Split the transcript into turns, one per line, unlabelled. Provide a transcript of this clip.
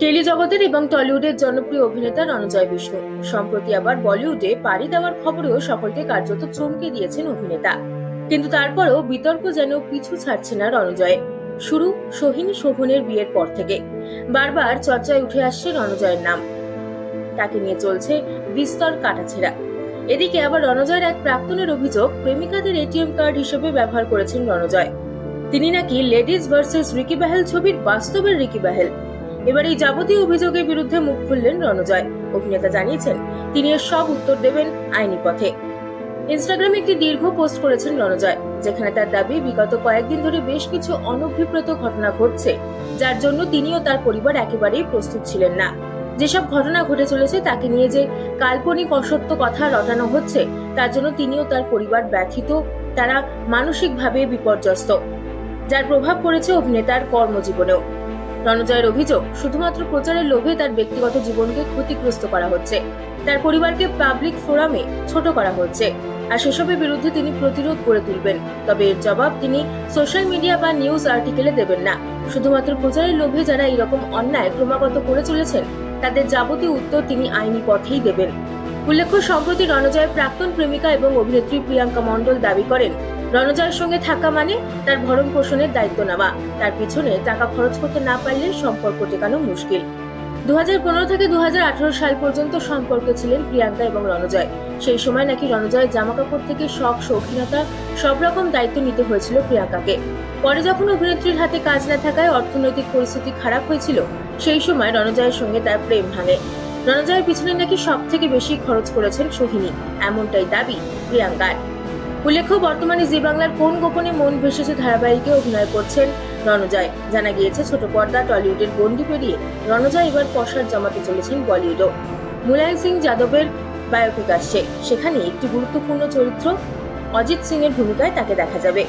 টেলিজগতের এবং টলিউডের জনপ্রিয় অভিনেতা রণজয় বিষ্ণু। সম্প্রতি আবার বলিউডে পাড়ি দেওয়ার খবরেও সকলকে কার্যত চমকে দিয়েছেন অভিনেতা। কিন্তু তারপরেও বিতর্ক যেন পিছু ছাড়ছে না রণজয়। শুরু সোহিনী শোভনের বিয়ের পর থেকে। বারবার চর্চায় উঠে আসছে রণজয়ের নাম। তাকে নিয়ে চলছে বিস্তর কাটাছেড়া। এদিকে আবার রণজয়ের এক প্রাক্তনের অভিযোগ, প্রেমিকাদের এটিএম কার্ড হিসেবে ব্যবহার করেছেন রণজয়। তিনি নাকি লেডিজ ভার্সেস রিকি বাহেল ছবির বাস্তবের রিকি বাহেল। এবার এই যাবতীয় অভিযোগের বিরুদ্ধে মুখ খুললেন রণজয়। অভিনেতা জানিয়েছেন, তিনি এর সব উত্তর দেবেন আইনি পথে। ইনস্টাগ্রামে একটি দীর্ঘ পোস্ট করেছেন রণজয়, যেখানে তার দাবি, বিগত কয়েকদিন ধরে বেশ কিছু অনভিপ্রেত ঘটনা ঘটছে, যার জন্য তিনি ও তার পরিবার একেবারেই প্রস্তুত ছিলেন না। যেসব ঘটনা ঘটে চলেছে তাকে নিয়ে যে কাল্পনিক অসত্য কথা রটানো হচ্ছে, তার জন্য তিনি ও তার পরিবার ব্যথিত, তারা মানসিকভাবে বিপর্যস্ত, যার প্রভাব পড়েছে অভিনেতার কর্মজীবনেও। রণজয়ের অভিযোগ, শুধুমাত্র প্রচারের লোভে তার ব্যক্তিগত জীবনকে ক্ষতিগ্রস্ত করা হচ্ছে। তার পরিবারকে পাবলিক ফোরামে ছোট করা হচ্ছে। আর সেসবের বিরুদ্ধে তিনি প্রতিরোধ করে তুলবেন। তবে এর জবাব তিনি সোশ্যাল মিডিয়া বা নিউজ আর্টিকেলে দেবেন না। শুধুমাত্র প্রচারের লোভে যারা এরকম অন্যায় ক্রমাগত করে চলেছেন, তাদের যাবতীয় উত্তর তিনি আইনি পথেই দেবেন। উল্লেখ্য, সম্প্রতি রণজয়ের প্রাক্তন প্রেমিকা এবং অভিনেত্রী প্রিয়াঙ্কা মণ্ডল দাবি করেন রণজয়ের সঙ্গে থাকা মানে তার ভরণ পোষণের দায়িত্ব নেওয়া। তার পিছনে টাকা খরচ করতে না পারলে সম্পর্ক টেকানো মুশকিল। দুহাজার পনেরো থেকে দু হাজার আঠারো সাল পর্যন্ত সম্পর্কে ছিলেন প্রিয়াঙ্কা এবং রণজয়। সেই সময় নাকি রণজয়ের জামাকাপড় থেকে শখ, শৌখিনতা, সব রকম দায়িত্ব নিতে হয়েছিল প্রিয়াঙ্কাকে। পরে যখন অভিনেত্রীর হাতে কাজ না থাকায় অর্থনৈতিক পরিস্থিতি খারাপ হয়েছিল, সেই সময় রণজয়ের সঙ্গে তার প্রেম ভাঙে। রণজয়ের পিছনে নাকি সব থেকে বেশি খরচ করেছেন সোহিনী। এমনটাই দাবি প্রিয়াঙ্কার। উল্লেখ্য, বর্তমানে জি বাংলার কোন গোপনে মন ভেসেছে ধারাবাহিকে অভিনয় করছেন রণজয়। জানা গিয়েছে, ছোট পর্দা টলিউডের গন্ডি পেরিয়ে রণজয় এবার পশার জমাতে চলেছেন বলিউডও। মুলায়ম সিং যাদবের বায়োপিক আসছে। সেখানে একটি গুরুত্বপূর্ণ চরিত্র অজিত সিং এর ভূমিকায় তাকে দেখা যাবে।